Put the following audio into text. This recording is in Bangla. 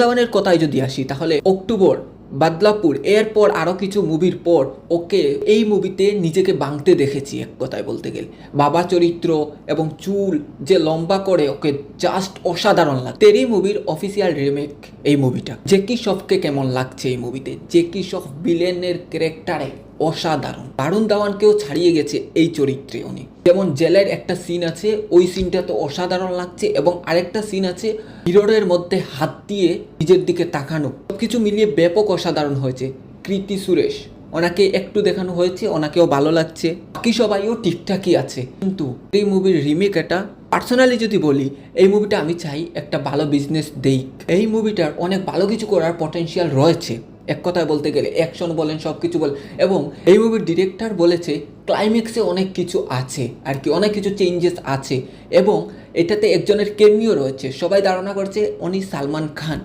দেওয়ানের কথায় যদি আসি, তাহলে অক্টোবর, বাদলাপুর, এরপর আরও কিছু মুভির পর ওকে এই মুভিতে নিজেকে বাংতে দেখেছি এক কথায় বলতে গেলে। বাবা চরিত্র এবং চুল যে লম্বা করে ওকে জাস্ট অসাধারণ লাগে, তেরি মুভির অফিসিয়াল রিমেক এই মুভিটা। জেকি শফকে কেমন লাগছে এই মুভিতে? জেকি শফ বিলেনের ক্যারেক্টারে অসাধারণ। বারুণ দাওয়ানকেও ছাড়িয়ে গেছে এই চরিত্রে উনি। যেমন জেলের একটা সিন আছে, ওই সিনটা তো অসাধারণ লাগছে এবং আরেকটা সিন আছে হিরোরের মধ্যে হাত দিয়ে নিজের দিকে তাকানো। সবকিছু মিলিয়ে ব্যাপক অসাধারণ হয়েছে। কৃতি সুরেশ, ওনাকে একটু দেখানো হয়েছে, ওনাকেও ভালো লাগছে। বাকি সবাইও ঠিকঠাকই আছে। কিন্তু এই মুভির রিমেক এটা পার্সোনালি যদি বলি, এই মুভিটা আমি চাই একটা ভালো বিজনেস দেই। এই মুভিটার অনেক ভালো কিছু করার পটেনশিয়াল রয়েছে। এক কথায় বলতে গেলে অ্যাকশন বলেন সব কিছু বলেন, এবং এই মুভির ডিরেক্টর বলেছে ক্লাইম্যাক্সে অনেক কিছু আছে, আর কি, অনেক কিছু চেঞ্জেস আছে, এবং এটাতে একজনের কেমিও রয়েছে। সবাই ধারণা করছে, উনি সালমান খান।